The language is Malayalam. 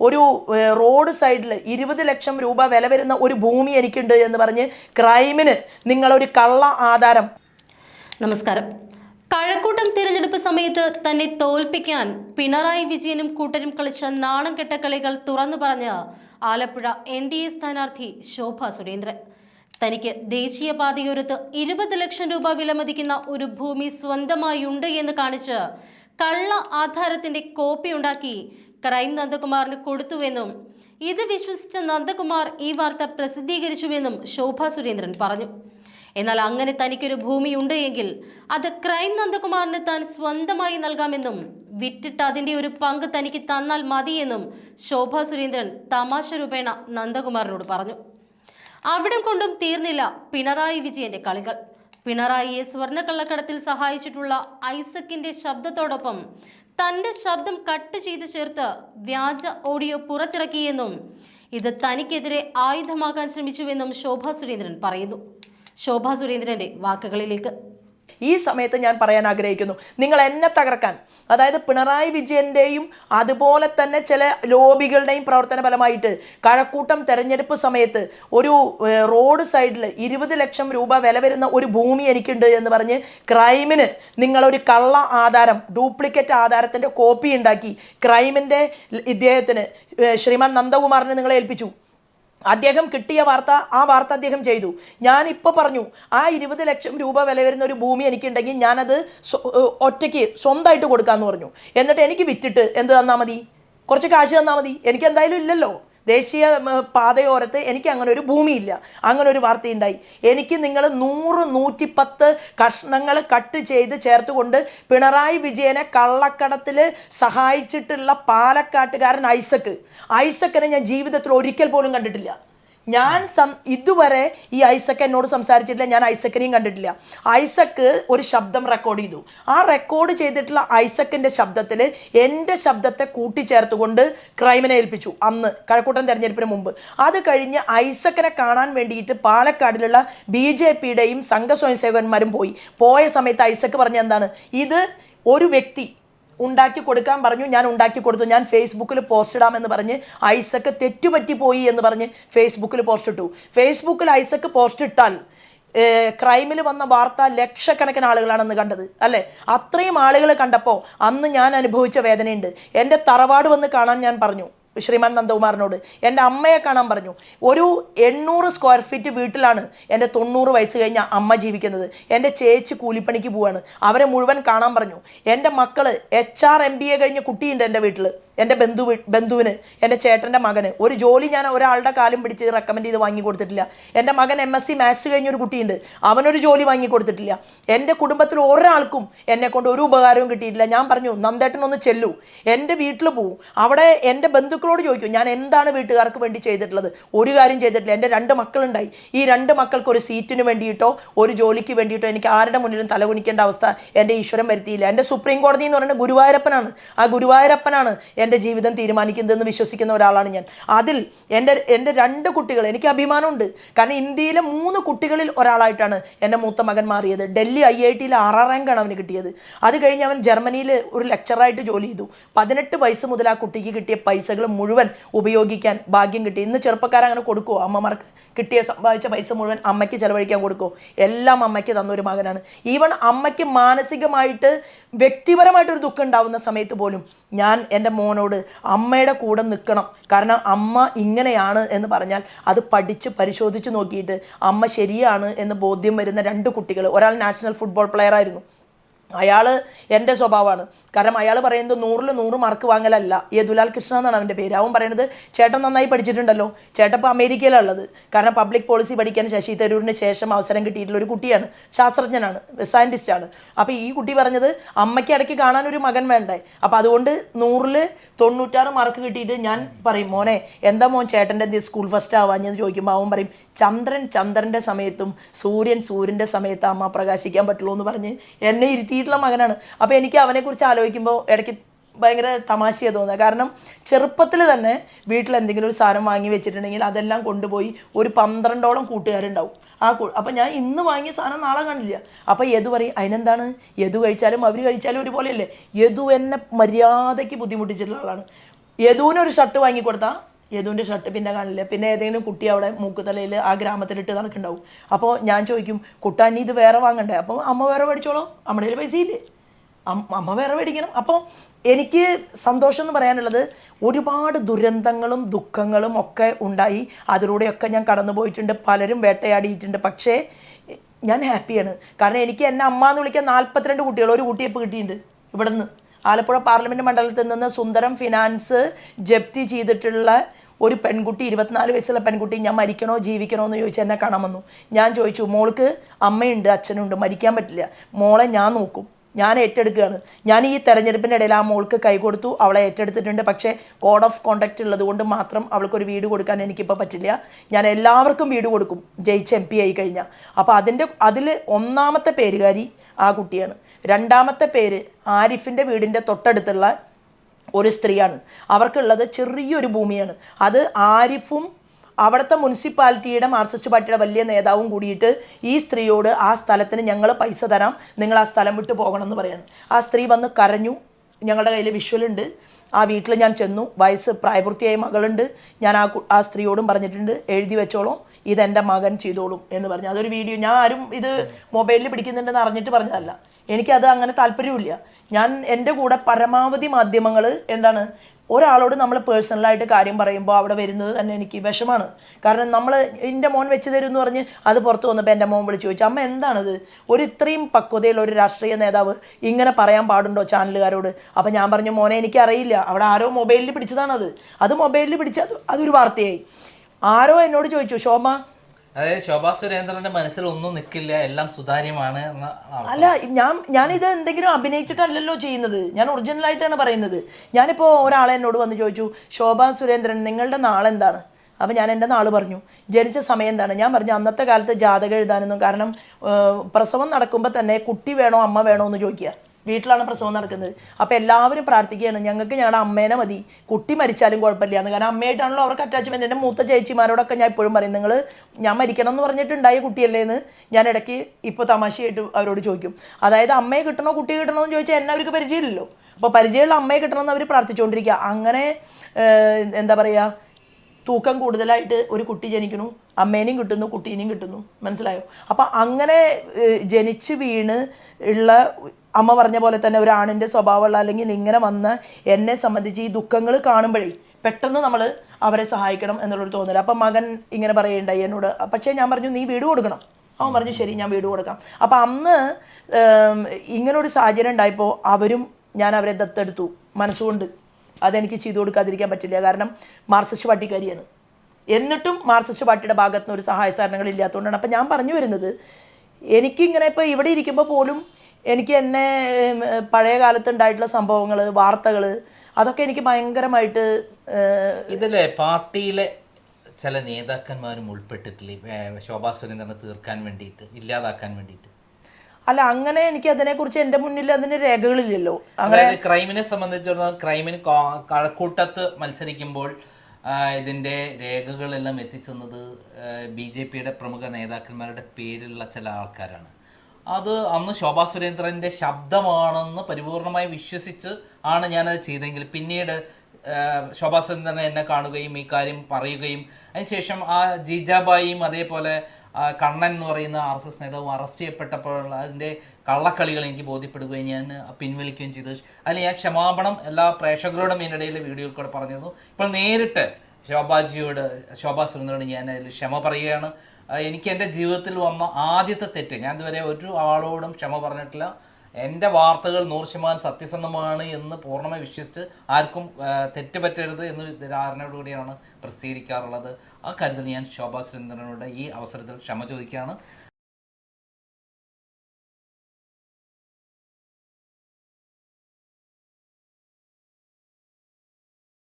ഒരു റോഡ് സൈഡിൽ ഇരുപത് ലക്ഷം രൂപ വില വരുന്ന ഒരു ഭൂമി എനിക്കുണ്ട് എന്ന് പറഞ്ഞ് ക്രൈമിന് നിങ്ങളൊരു കള്ള ആധാരം. നമസ്കാരം. കഴക്കൂട്ടം തിരഞ്ഞെടുപ്പ് സമയത്ത് തന്നെ തോൽപ്പിക്കാൻ പിണറായി വിജയനും കൂട്ടരും കളിച്ച നാണം കെട്ട കളികൾ തുറന്നു പറഞ്ഞ ആലപ്പുഴ എൻ ഡി എ സ്ഥാനാർത്ഥി ശോഭ സുരേന്ദ്രൻ. തനിക്ക് ദേശീയപാതയോരത്ത് ഇരുപത് ലക്ഷം രൂപ വിലമതിക്കുന്ന ഒരു ഭൂമി സ്വന്തമായി ഉണ്ട് എന്ന് കാണിച്ച് കള്ള ആധാരത്തിന്റെ കോപ്പി ഉണ്ടാക്കി ക്രൈം നന്ദകുമാറിന് കൊടുത്തുവെന്നും ഇത് വിശ്വസിച്ച നന്ദകുമാർ ഈ വാർത്ത പ്രസിദ്ധീകരിച്ചുവെന്നും ശോഭ സുരേന്ദ്രൻ പറഞ്ഞു. എന്നാൽ അങ്ങനെ തനിക്കൊരു ഭൂമിയുണ്ട് എങ്കിൽ അത് ക്രൈം നന്ദകുമാറിന് താൻ സ്വന്തമായി നൽകാമെന്നും വിറ്റിട്ട് അതിന്റെ ഒരു പങ്ക് തനിക്ക് തന്നാൽ മതിയെന്നും ശോഭ സുരേന്ദ്രൻ തമാശ രൂപേണ നന്ദകുമാറിനോട് പറഞ്ഞു. അവിടം കൊണ്ടും തീർന്നില്ല പിണറായി വിജയന്റെ കളികൾ. പിണറായിയെ സ്വർണക്കള്ളക്കടത്തിൽ സഹായിച്ചിട്ടുള്ള ഐസക്കിന്റെ ശബ്ദത്തോടൊപ്പം തന്റെ ശബ്ദം കട്ട് ചെയ്ത് ചേർത്ത് വ്യാജ ഓഡിയോ പുറത്തിറക്കിയെന്നും ഇത് തനിക്കെതിരെ ആയുധമാക്കാൻ ശ്രമിച്ചുവെന്നും ശോഭ സുരേന്ദ്രൻ പറയുന്നു. ശോഭ സുരേന്ദ്രന്റെ വാക്കുകളിലേക്ക്. ഈ സമയത്ത് ഞാൻ പറയാൻ ആഗ്രഹിക്കുന്നു. നിങ്ങൾ എന്നെ തകർക്കാൻ അതായത് പിണറായി വിജയന്റെയും അതുപോലെ തന്നെ ചില ലോബികളുടെയും പ്രവർത്തന ഫലമായിട്ട് കഴക്കൂട്ടം തെരഞ്ഞെടുപ്പ് സമയത്ത് ഒരു റോഡ് സൈഡിൽ ഇരുപത് ലക്ഷം രൂപ വില വരുന്ന ഒരു ഭൂമി എനിക്കുണ്ട് എന്ന് പറഞ്ഞ് ക്രൈമിന് നിങ്ങളൊരു കള്ള ആധാരം ഡ്യൂപ്ലിക്കേറ്റ് ആധാരത്തിന്റെ കോപ്പി ഉണ്ടാക്കി ക്രൈമിന്റെ ഇദ്ദേഹത്തിന് ശ്രീമാൻ നന്ദകുമാറിനെ നിങ്ങളെ ഏൽപ്പിച്ചു. അദ്ദേഹം കിട്ടിയ വാർത്ത ആ വാർത്ത അദ്ദേഹം ചെയ്തു. ഞാൻ ഇപ്പോൾ പറഞ്ഞു ആ ഇരുപത് ലക്ഷം രൂപ വില വരുന്ന ഒരു ഭൂമി എനിക്കുണ്ടെങ്കിൽ ഞാനത് ഒറ്റയ്ക്ക് സ്വന്തമായിട്ട് കൊടുക്കാമെന്ന് പറഞ്ഞു. എന്നിട്ട് എനിക്ക് വിറ്റിട്ട് എന്ത് തന്നാൽ മതി? കുറച്ച് കാശ് തന്നാൽ മതി. എനിക്ക് എന്തായാലും ഇല്ലല്ലോ. ദേശീയ പാതയോരത്ത് എനിക്ക് അങ്ങനെ ഒരു ഭൂമിയില്ല. അങ്ങനെ ഒരു വാർത്തയുണ്ടായി. എനിക്ക് നിങ്ങൾ നൂറ് നൂറ്റിപ്പത്ത് കഷ്ണങ്ങൾ കട്ട് ചെയ്ത് ചേർത്തുകൊണ്ട് പിണറായി വിജയനെ കള്ളക്കടത്തിൽ സഹായിച്ചിട്ടുള്ള പാലക്കാട്ടുകാരൻ ഐസക്ക്. ഐസക്കിനെ ഞാൻ ജീവിതത്തിൽ ഒരിക്കൽ പോലും കണ്ടിട്ടില്ല. ഞാൻ ഇതുവരെ ഈ ഐസക്ക് എന്നോട് സംസാരിച്ചിട്ടില്ല ഞാൻ ഐസക്കിനെയും കണ്ടിട്ടില്ല. ഐസക്ക് ഒരു ശബ്ദം റെക്കോർഡ് ചെയ്തു. ആ റെക്കോർഡ് ചെയ്തിട്ടുള്ള ഐസക്കിന്റെ ശബ്ദത്തിൽ എന്റെ ശബ്ദത്തെ കൂട്ടിച്ചേർത്തുകൊണ്ട് ക്രൈമിനെ ഏൽപ്പിച്ചു അന്ന് കഴക്കൂട്ടൻ തെരഞ്ഞെടുപ്പിന് മുമ്പ്. അത് കഴിഞ്ഞ് ഐസക്കിനെ കാണാൻ വേണ്ടിയിട്ട് പാലക്കാടിലുള്ള ബി ജെ പിയുടെയും സംഘ സ്വയംസേവകന്മാരും പോയി. പോയ സമയത്ത് ഐസക്ക് പറഞ്ഞ എന്താണ്? ഇത് ഒരു വ്യക്തി ഉണ്ടാക്കി കൊടുക്കാൻ പറഞ്ഞു. ഞാൻ ഉണ്ടാക്കി കൊടുത്തു. ഞാൻ ഫേസ്ബുക്കിൽ പോസ്റ്റ് ഇടാം എന്ന് പറഞ്ഞ് ഐസക്ക് തെറ്റുപറ്റി പോയി എന്ന് പറഞ്ഞ് ഫേസ്ബുക്കിൽ പോസ്റ്റ് ഇട്ടു. ഫേസ്ബുക്കിൽ ഐസക്ക് പോസ്റ്റ് ഇട്ടാൽ ക്രൈമിൽ വന്ന വാർത്ത ലക്ഷക്കണക്കിന് ആളുകളാണെന്ന് കണ്ടത്. അല്ലേ? അത്രയും ആളുകൾ കണ്ടപ്പോൾ അന്ന് ഞാൻ അനുഭവിച്ച വേദനയുണ്ട്. എന്റെ തറവാട് വന്ന് കാണാൻ ഞാൻ പറഞ്ഞു. ശ്രീമാൻ നന്ദകുമാറിനോട്. എന്റെ അമ്മയെ കാണാൻ പറഞ്ഞു. ഒരു എണ്ണൂറ് സ്ക്വയർ ഫീറ്റ് വീട്ടിലാണ് എന്റെ തൊണ്ണൂറ് വയസ്സ് കഴിഞ്ഞ അമ്മ ജീവിക്കുന്നത്. എന്റെ ചേച്ചി കൂലിപ്പണിക്ക് പോവാണ്. അവരെ മുഴുവൻ കാണാൻ പറഞ്ഞു. എന്റെ മക്കൾ H R M B A കഴിഞ്ഞ കുട്ടിയുണ്ട് എന്റെ വീട്ടിൽ എന്റെ ബന്ധു ബന്ധുവിന് എന്റെ ചേട്ടന്റെ മകന്. ഒരു ജോലി ഞാൻ ഒരാളുടെ കാലം പിടിച്ച് റെക്കമെൻഡ് ചെയ്ത് വാങ്ങി കൊടുത്തിട്ടില്ല. എന്റെ മകൻ എം എസ് സി മാത്സ് കഴിഞ്ഞൊരു കുട്ടിയുണ്ട്. അവനൊരു ജോലി വാങ്ങി കൊടുത്തിട്ടില്ല. എന്റെ കുടുംബത്തിൽ ഒരാൾക്കും എന്നെ കൊണ്ട് ഒരു ഉപകാരവും കിട്ടിയിട്ടില്ല. ഞാൻ പറഞ്ഞു നന്ദേട്ടനൊന്ന് ചെല്ലൂ. എന്റെ വീട്ടിൽ പോവും. അവിടെ എന്റെ ബന്ധുക്കളോട് ചോദിക്കും ഞാൻ എന്താണ് വീട്ടുകാർക്ക് വേണ്ടി ചെയ്തിട്ടുള്ളത്? ഒരു കാര്യം ചെയ്തിട്ടില്ല. എന്റെ രണ്ട് മക്കളുണ്ടായി. ഈ രണ്ട് മക്കൾക്ക് ഒരു സീറ്റിന് വേണ്ടിയിട്ടോ ഒരു ജോലിക്ക് വേണ്ടിയിട്ടോ എനിക്ക് ആരുടെ മുന്നിലും തലകുനിക്കേണ്ട അവസ്ഥ എന്റെ ഈശ്വരം വരുത്തിയില്ല. എന്റെ സുപ്രീം കോടതി എന്ന് പറയുന്നത് ഗുരുവായൂരപ്പനാണ്. ആ ഗുരുവായൂരപ്പനാണ് എന്റെ ജീവിതം തീരുമാനിക്കുന്നതെന്ന് വിശ്വസിക്കുന്ന ഒരാളാണ് ഞാൻ. അതിൽ എന്റെ എന്റെ രണ്ട് കുട്ടികൾ എനിക്ക് അഭിമാനമുണ്ട്. കാരണം ഇന്ത്യയിലെ മൂന്ന് കുട്ടികളിൽ ഒരാളായിട്ടാണ് എന്റെ മൂത്ത മകൻ മാറിയത്. ഡൽഹി ഐ ഐ ടിയിൽ ആറാം റാങ്കാണ് അവന് കിട്ടിയത്. അത് കഴിഞ്ഞ് അവൻ ജർമ്മനിയിൽ ഒരു ലെക്ചറായിട്ട് ജോലി ചെയ്തു. പതിനെട്ട് വയസ്സ് മുതൽ ആ കുട്ടിക്ക് കിട്ടിയ പൈസകൾ മുഴുവൻ ഉപയോഗിക്കാൻ ഭാഗ്യം കിട്ടി. ഇന്ന് ചെറുപ്പക്കാരങ്ങനെ കൊടുക്കുമോ അമ്മമാർക്ക് കിട്ടിയ സമ്പാദിച്ച പൈസ മുഴുവൻ അമ്മയ്ക്ക് ചെലവഴിക്കാൻ കൊടുക്കുമോ എല്ലാം അമ്മയ്ക്ക് തന്ന ഒരു മകനാണ്. ഈവൻ അമ്മയ്ക്ക് മാനസികമായിട്ട് വ്യക്തിപരമായിട്ടൊരു ദുഃഖം ഉണ്ടാവുന്ന സമയത്ത് പോലും ഞാൻ എന്റെ മോനോട് അമ്മയുടെ കൂടെ നിൽക്കണം. കാരണം അമ്മ ഇങ്ങനെയാണ് എന്ന് പറഞ്ഞാൽ അത് പഠിച്ച് പരിശോധിച്ച് നോക്കിയിട്ട് അമ്മ ശരിയാണ് എന്ന് ബോധ്യം വരുന്ന രണ്ട് കുട്ടികൾ ഒരാൾ നാഷണൽ ഫുട്ബോൾ പ്ലെയർ ആയിരുന്നു. അയാൾ എന്റെ സ്വഭാവമാണ്. കാരണം അയാൾ പറയുന്നത് നൂറിൽ നൂറ് മാർക്ക് വാങ്ങലല്ല. യദുലാൽ കൃഷ്ണ എന്നാണ് അവന്റെ പേര്. അവൻ പറയുന്നത് ചേട്ടൻ നന്നായി പഠിച്ചിട്ടുണ്ടല്ലോ. ചേട്ടൻ ഇപ്പോൾ അമേരിക്കയിലുള്ളത് കാരണം പബ്ലിക് പോളിസി പഠിക്കാൻ ശശി തരൂരിന് ശേഷം അവസരം കിട്ടിയിട്ടുള്ള ഒരു കുട്ടിയാണ്. ശാസ്ത്രജ്ഞനാണ്. സയന്റിസ്റ്റാണ് അപ്പോൾ ഈ കുട്ടി പറഞ്ഞത് അമ്മയ്ക്ക് ഇടയ്ക്ക് കാണാൻ ഒരു മകൻ വേണ്ടേ? അപ്പോൾ അതുകൊണ്ട് നൂറിൽ തൊണ്ണൂറ്റാറ് മാർക്ക് കിട്ടിയിട്ട് ഞാൻ പറയും മോനെ എന്താ മോൻ ചേട്ടന്റെ എന്ത് സ്കൂൾ ഫസ്റ്റ് ആവാഞ്ഞെന്ന് ചോദിക്കുമ്പോൾ അവൻ പറയും ചന്ദ്രൻ ചന്ദ്രന്റെ സമയത്തും സൂര്യൻ സൂര്യന്റെ സമയത്ത് അമ്മ പ്രകാശിക്കാൻ പറ്റുള്ളൂ എന്ന് പറഞ്ഞ് എന്നെ ഇരുത്തിയിട്ടുള്ള മകനാണ്. അപ്പോൾ എനിക്ക് അവനെക്കുറിച്ച് ആലോചിക്കുമ്പോൾ ഇടയ്ക്ക് ഭയങ്കര തമാശയാണ് തോന്നുക. കാരണം ചെറുപ്പത്തിൽ തന്നെ വീട്ടിൽ എന്തെങ്കിലും ഒരു സാധനം വാങ്ങി വെച്ചിട്ടുണ്ടെങ്കിൽ അതെല്ലാം കൊണ്ടുപോയി ഒരു പന്ത്രണ്ടോളം കൂട്ടുകാരുണ്ടാവും. ആ അപ്പം ഞാൻ ഇന്ന് വാങ്ങിയ സാധനം നാളെ കാണില്ല. അപ്പം യദു പറയും അതിനെന്താണ്? യദു കഴിച്ചാലും അവർ കഴിച്ചാലും ഒരുപോലെയല്ലേ? യദു എന്നെ മര്യാദയ്ക്ക് ബുദ്ധിമുട്ടിച്ചിട്ടുള്ള ആളാണ്. യദുവിന് ഷർട്ട് വാങ്ങി കൊടുത്താൽ യദുവിന്റെ ഷർട്ട് പിന്നെ കാണില്ല. പിന്നെ ഏതെങ്കിലും കുട്ടി അവിടെ മൂക്കുതലയിൽ ആ ഗ്രാമത്തിലിട്ട് നടക്കുന്നുണ്ടാവും. അപ്പോൾ ഞാൻ ചോദിക്കും കുട്ടാ നീ ഇത് വേറെ വാങ്ങണ്ടേ? അപ്പോൾ അമ്മ വേറെ മേടിച്ചോളൂ. അമ്മയുടെ കയ്യിൽ പൈസ ഇല്ലേ? അമ്മ വേറെ മേടിക്കണം. അപ്പോൾ എനിക്ക് സന്തോഷം എന്ന് പറയാനുള്ളത് ഒരുപാട് ദുരന്തങ്ങളും ദുഃഖങ്ങളും ഒക്കെ ഉണ്ടായി. അതിലൂടെയൊക്കെ ഞാൻ കടന്നു പോയിട്ടുണ്ട്. പലരും വേട്ടയാടിയിട്ടുണ്ട്. പക്ഷേ ഞാൻ ഹാപ്പിയാണ്. കാരണം എനിക്ക് എന്നെ അമ്മ എന്ന് വിളിക്കാൻ നാൽപ്പത്തിരണ്ട് കുട്ടികൾ. ഒരു കുട്ടിയെ കിട്ടിയിട്ടുണ്ട് ഇവിടെ നിന്ന് ആലപ്പുഴ പാർലമെന്റ് മണ്ഡലത്തിൽ നിന്ന് സുന്ദരം ഫിനാൻസ് ജപ്തി ചെയ്തിട്ടുള്ള ഒരു പെൺകുട്ടി ഇരുപത്തിനാല് വയസ്സുള്ള പെൺകുട്ടി ഞാൻ മരിക്കണോ ജീവിക്കണോ എന്ന് ചോദിച്ച് എന്നെ കാണാൻ വന്നു. ഞാൻ ചോദിച്ചു മോൾക്ക് അമ്മയുണ്ട് അച്ഛനുണ്ട് മരിക്കാൻ പറ്റില്ല. മോളെ ഞാൻ നോക്കും. ഞാൻ ഏറ്റെടുക്കുകയാണ്. ഞാൻ ഈ തെരഞ്ഞെടുപ്പിന്റെ ഇടയിൽ ആ മോൾക്ക് കൈ കൊടുത്തു അവളെ ഏറ്റെടുത്തിട്ടുണ്ട്. പക്ഷേ കോഡ് ഓഫ് കോണ്ടാക്റ്റ് ഉള്ളത് കൊണ്ട് മാത്രം അവൾക്കൊരു വീട് കൊടുക്കാൻ എനിക്കിപ്പോൾ പറ്റില്ല. ഞാൻ എല്ലാവർക്കും വീട് കൊടുക്കും. ജയിച്ച് എം പി ആയി കഴിഞ്ഞാൽ അപ്പോൾ അതിന്റെ അതിൽ ഒന്നാമത്തെ പേരുകാരി ആ കുട്ടിയാണ്. രണ്ടാമത്തെ പേര് ആരിഫിന്റെ വീടിന്റെ തൊട്ടടുത്തുള്ള ഒരു സ്ത്രീയാണ്. അവർക്കുള്ളത് ചെറിയൊരു ഭൂമിയാണ്. അത് ആരിഫും അവിടുത്തെ മുനിസിപ്പാലിറ്റിയുടെ മാർക്സിസ്റ്റ് പാർട്ടിയുടെ വലിയ നേതാവും കൂടിയിട്ട് ഈ സ്ത്രീയോട് ആ സ്ഥലത്തിന് ഞങ്ങൾ പൈസ തരാം നിങ്ങൾ ആ സ്ഥലം വിട്ട് പോകണം എന്ന് പറയാണ്. ആ സ്ത്രീ വന്ന് കരഞ്ഞു. ഞങ്ങളുടെ കയ്യിൽ വിഷ്വലുണ്ട്. ആ വീട്ടിൽ ഞാൻ ചെന്നു. വയസ്സ് പ്രായപൂർത്തിയായ മകളുണ്ട്. ഞാൻ ആ ആ സ്ത്രീയോടും പറഞ്ഞിട്ടുണ്ട് എഴുതി വെച്ചോളൂ. ഇതെന്റെ മകൻ ചെയ്തോളും എന്ന് പറഞ്ഞു. അതൊരു വീഡിയോ. ഞാൻ ആരും ഇത് മൊബൈലിൽ പിടിക്കുന്നുണ്ടെന്ന് അറിഞ്ഞിട്ട് പറഞ്ഞതല്ല. എനിക്കത് അങ്ങനെ താല്പര്യമില്ല ഞാൻ എന്റെ കൂടെ പരമാവധി മാധ്യമങ്ങൾ എന്താണ് ഒരാളോട് നമ്മൾ പേഴ്സണലായിട്ട് കാര്യം പറയുമ്പോൾ അവിടെ വരുന്നത് തന്നെ എനിക്ക് വിഷമാണ്. കാരണം നമ്മൾ എന്റെ മോൻ വെച്ച് തരും എന്ന് പറഞ്ഞ് അത് പുറത്ത് വന്നപ്പോൾ എന്റെ മോൻ വിളിച്ച് ചോദിച്ചു അമ്മ എന്താണത്? ഒരു ഇത്രയും പക്വതയുള്ള ഒരു രാഷ്ട്രീയ നേതാവ് ഇങ്ങനെ പറയാൻ പാടുണ്ടോ ചാനലുകാരോട്? അപ്പം ഞാൻ പറഞ്ഞു മോനെ എനിക്കറിയില്ല. അവിടെ ആരോ മൊബൈലിൽ പിടിച്ചതാണത്. അത് മൊബൈലിൽ പിടിച്ച് അത് അതൊരു വാർത്തയായി. ആരോ എന്നോട് ചോദിച്ചു ശോഭ അതായത് ശോഭാ സുരേന്ദ്രന്റെ മനസ്സിൽ ഒന്നും നിൽക്കില്ല എല്ലാം സുതാര്യമാണ്. അല്ല ഞാൻ ഇത് എന്തെങ്കിലും അഭിനയിച്ചിട്ടല്ലല്ലോ ചെയ്യുന്നത്. ഞാൻ ഒറിജിനൽ ആയിട്ടാണ് പറയുന്നത്. ഞാനിപ്പോ ഒരാളെ എന്നോട് വന്ന് ചോദിച്ചു ശോഭാ സുരേന്ദ്രൻ നിങ്ങളുടെ നാളെന്താണ് അപ്പം ഞാൻ എന്റെ നാൾ പറഞ്ഞു. ജനിച്ച സമയം എന്താണ്? ഞാൻ പറഞ്ഞു അന്നത്തെ കാലത്ത് ജാതകം എഴുതാനൊന്നും കാരണം പ്രസവം നടക്കുമ്പോൾ തന്നെ കുട്ടി വേണോ അമ്മ വേണോ എന്ന് ചോദിക്കുക. വീട്ടിലാണ് പ്രസവം നടക്കുന്നത്. അപ്പോൾ എല്ലാവരും പ്രാർത്ഥിക്കുകയാണ് ഞങ്ങൾക്ക് ഞങ്ങളുടെ അമ്മേനെ മതി. കുട്ടി മരിച്ചാലും കുഴപ്പമില്ല. എന്ന്. കാരണം അമ്മയായിട്ടാണല്ലോ അവർക്ക് അറ്റാച്ച്മെന്റ് എന്റെ മൂത്ത ചേച്ചിമാരോടൊക്കെ ഞാൻ ഇപ്പോഴും പറയും നിങ്ങൾ ഞാൻ മരിക്കണം എന്ന് പറഞ്ഞിട്ടുണ്ടായ കുട്ടിയല്ലേ എന്ന്? ഞാൻ ഇടയ്ക്ക് ഇപ്പോൾ തമാശയായിട്ട് അവരോട് ചോദിക്കും. അതായത് അമ്മയെ കിട്ടണോ കുട്ടിയെ കിട്ടണോ എന്ന് ചോദിച്ചാൽ എന്നെ അവർക്ക് പരിചയമില്ലല്ലോ. അപ്പോൾ പരിചയമുള്ള അമ്മയെ കിട്ടണമെന്ന് അവർ പ്രാർത്ഥിച്ചുകൊണ്ടിരിക്കുക അങ്ങനെ എന്താ പറയുക തൂക്കം കൂടുതലായിട്ട് ഒരു കുട്ടി ജനിക്കുന്നു. അമ്മേനെയും കിട്ടുന്നു കുട്ടീനെയും കിട്ടുന്നു. മനസ്സിലായോ? അപ്പം അങ്ങനെ ജനിച്ച് വീണ് ഉള്ള അമ്മ പറഞ്ഞ പോലെ തന്നെ ഒരു ആണിന്റെ സ്വഭാവമുള്ള അല്ലെങ്കിൽ ഇങ്ങനെ വന്ന് എന്നെ സംബന്ധിച്ച് ഈ ദുഃഖങ്ങൾ കാണുമ്പോഴേ പെട്ടെന്ന് നമ്മൾ അവരെ സഹായിക്കണം എന്നുള്ളൊരു തോന്നൽ അപ്പം മകൻ ഇങ്ങനെ പറയുണ്ടായി എന്നോട്. പക്ഷേ ഞാൻ പറഞ്ഞു നീ വീട് കൊടുക്കണം. അവൻ പറഞ്ഞു ശരി ഞാൻ വീട് കൊടുക്കാം. അപ്പം അന്ന് ഇങ്ങനൊരു സാഹചര്യം ഉണ്ടായപ്പോൾ അവരും ഞാൻ അവരെ ദത്തെടുത്തു മനസ്സുകൊണ്ട്. അതെനിക്ക് ചെയ്തു കൊടുക്കാതിരിക്കാൻ പറ്റില്ല. കാരണം മാർസിസ്റ്റ് പാർട്ടിക്കാരിയാണ്. എന്നിട്ടും മാർസിസ്റ്റ് പാർട്ടിയുടെ ഭാഗത്തുനിന്ന് ഒരു സഹായ സഹകരണങ്ങൾ ഇല്ലാത്തതുകൊണ്ടാണ്. അപ്പം ഞാൻ പറഞ്ഞു വരുന്നത് എനിക്കിങ്ങനെ ഇപ്പോൾ ഇവിടെ ഇരിക്കുമ്പോൾ പോലും എനിക്ക് എന്നെ പഴയ കാലത്ത് ഉണ്ടായിട്ടുള്ള സംഭവങ്ങൾ വാർത്തകൾ അതൊക്കെ എനിക്ക് ഭയങ്കരമായിട്ട് ഇതല്ലേ ഇതിലെ പാർട്ടിയിലെ ചില നേതാക്കന്മാരും ഉൾപ്പെട്ടിട്ടില്ലേ? ശോഭാ സുരേന്ദ്രനെ തീർക്കാൻ വേണ്ടിയിട്ട് ഇല്ലാതാക്കാൻ വേണ്ടിയിട്ട്. അല്ല അങ്ങനെ എനിക്ക് അതിനെക്കുറിച്ച് എന്റെ മുന്നിൽ അതിന് രേഖകളില്ലല്ലോ. അങ്ങനെ അതായത് ക്രൈമിനെ സംബന്ധിച്ചിടത്തോളം ക്രൈമിന് കഴക്കൂട്ടത്ത് മത്സരിക്കുമ്പോൾ ഇതിന്റെ രേഖകളെല്ലാം എത്തിച്ചെന്നത് ബി ജെ പിയുടെ പ്രമുഖ നേതാക്കന്മാരുടെ പേരിലുള്ള ചില ആൾക്കാരാണ്. അത് അന്ന് ശോഭാ സുരേന്ദ്രന്റെ ശബ്ദമാണെന്ന് പരിപൂർണമായി വിശ്വസിച്ച് ആണ് ഞാനത് ചെയ്തെങ്കിൽ. പിന്നീട് ശോഭാ സുരേന്ദ്രൻ എന്നെ കാണുകയും ഈ കാര്യം പറയുകയും അതിനുശേഷം ആ ജീജാബായിയും അതേപോലെ കണ്ണൻ എന്ന് പറയുന്ന ആർ എസ് എസ് നേതാവും അറസ്റ്റ് ചെയ്യപ്പെട്ടപ്പോഴുള്ള അതിന്റെ കള്ളക്കളികൾ എനിക്ക് ബോധ്യപ്പെടുകയും ഞാൻ പിൻവലിക്കുകയും ചെയ്തു. അതിൽ ഞാൻ ക്ഷമാപണം എല്ലാ പ്രേക്ഷകരോടും ഇതിനിടയിൽ വീഡിയോയിൽ കൂടെ പറഞ്ഞിരുന്നു. ഇപ്പോൾ നേരിട്ട് ശോഭാജിയോട് ശോഭാ സുരേന്ദ്രനോട് ഞാൻ അതിൽ ക്ഷമ പറയുകയാണ്. എനിക്ക് എന്റെ ജീവിതത്തിൽ വന്ന ആദ്യത്തെ തെറ്റ്. ഞാൻ ഇതുവരെ ഒരു ആളോടും ക്ഷമ പറഞ്ഞിട്ടില്ല. എന്റെ വാർത്തകൾ നൂറ് ശതമാനം സത്യസന്ധമാണ് എന്ന് പൂർണമായി വിശ്വസിച്ച് ആർക്കും തെറ്റ് പറ്റരുത് എന്ന് ധാരണയോടുകൂടിയാണ് പ്രസിദ്ധീകരിക്കാറുള്ളത്. ആ കാര്യത്തിൽ ഞാൻ ശോഭാ സുരേന്ദ്രനോട് ഈ അവസരത്തിൽ ക്ഷമ ചോദിക്കുകയാണ്.